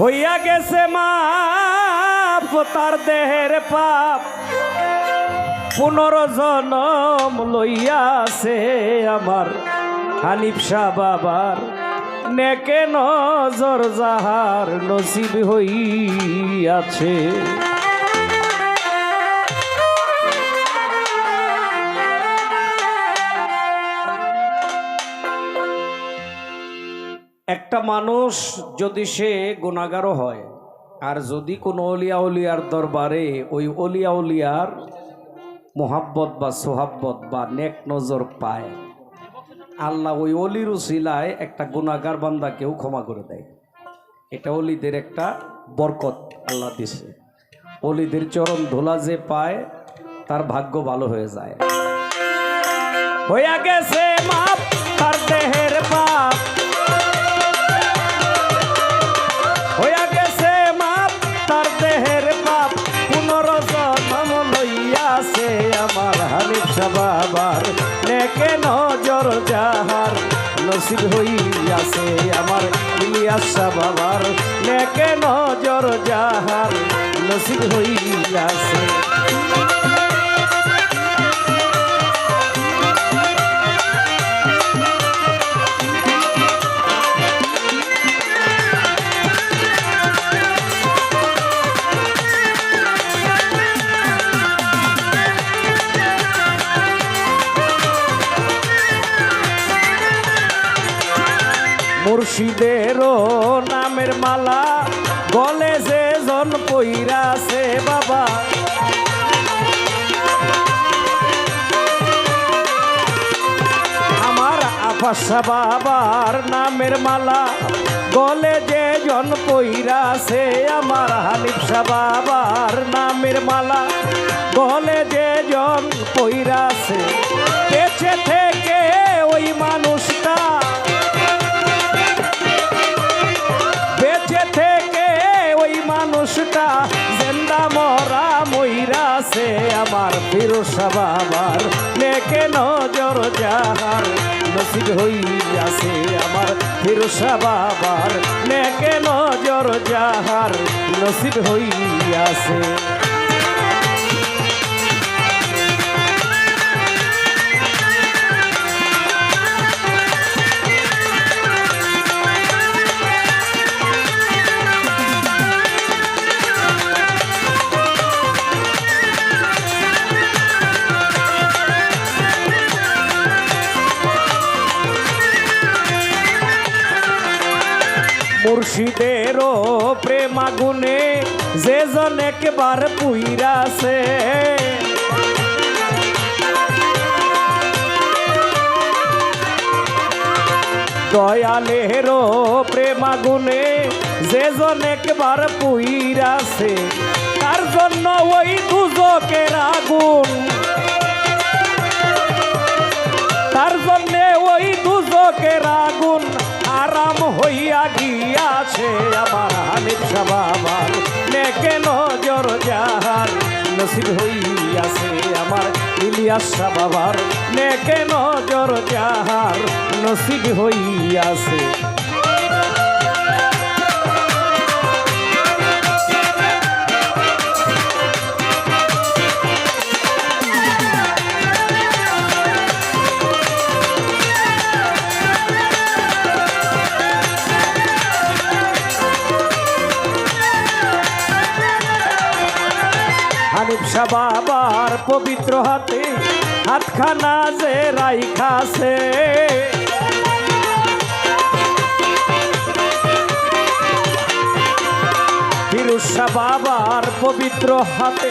হইয়া গেছে মাপ, তার দেহের পাপ। পুনর্জনম লইয়াছে আমার হানিফ বাবার। নেকে নজর যাহার নসিব হইয়াছে। একটা মানুষ যদি সে গুণাগারও হয়, আর যদি কোনো অলিয়া উলিয়ার দরবারে ওই অলিয়া উলিয়ার মোহাব্বত বা সোহাব্বত বা নেক নজর পায়, আল্লাহ ওই অলির উসিলায় একটা গুণাগার বান্দাকেও ক্ষমা করে দেয়। এটা অলিদের একটা বরকত আল্লাহ দিছে। অলিদের চরণ ধোলা যে পায়, তার ভাগ্য ভালো হয়ে যায়। হইয়া গেছে মাপ, তার দেহের হানিফ বাবার নেকে নজর যাহার নসিব হইয়াছে আমার ইলিয়াস বাবার। নেকে নজর যাহার নসিব হইয়াছে মুর্শিদেরও নামের মালা গলে যে জন পইরাছে বাবা। আমার আফাসা বাবার নামের মালা গলে যে জন পইরাছে আমার হানিফসা বাবার নামের মালা গলে যে জন পইরাছে মানুষটা জেন্দা মরা মইরাছে আমার ফিরোসা বাবার। নেকে নজর যাহার নসিব হইয়াছে আমার ফিরোসা বাবার। নেকে নজর যাহার নসিব হইয়াছে মুর্শিদেরও প্রেম আগুনে যে জন একবার পুইরাছে। দয়ালেরও প্রেম আগুনে যে জন একবার পুইরাছে। তার জন্য ওই দুজকের আগুন হইয়া গিয়াছে আমার হানিফ বাবার নেকে নজর যাহার নসিব হইয়াছে আমার ইলিয়াস বাবার নেকে নজর যাহার নসিব হইয়াছে হানিফ শাহ বাবার পবিত্র হাতে হাতখানা যে রাইখাছে। ফিরুজ বাবার পবিত্র হাতে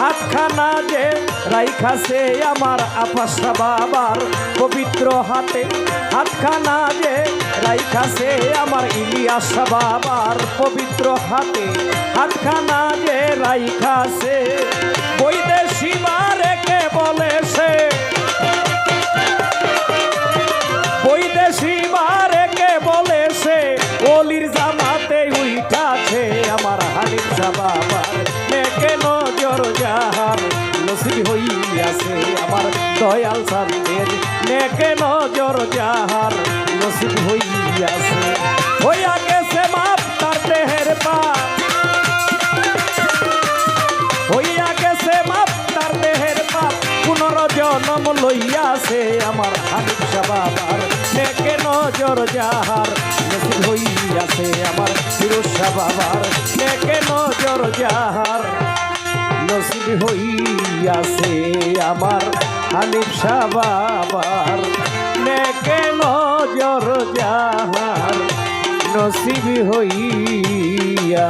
হাতখানা যে রাইখাছে। আমার আপাশা বাবার পবিত্র হাতে হাতখানা যে রাইখাছে। আমার ইলিয়াস বাবার পবিত্র হাতে হাতখানা যে রাইখাছে। যার এর নেকে নজর যাহার নসিব হইয়াছে। হইয়া গেছে মাপ তার দেহের পা। হইয়া গেছে মাপ তার দেহের পাপ পুনর্জনম লইয়াছে আমার হানিফা বাবার। নেকে নজর যাহার নসিব হইয়াছে আমার ফিরোজা বাবার। নেকে নজর যাহার হইয়াছে আমার হানিফ বাবার নেকে নজর যাহার নসিব হইয়া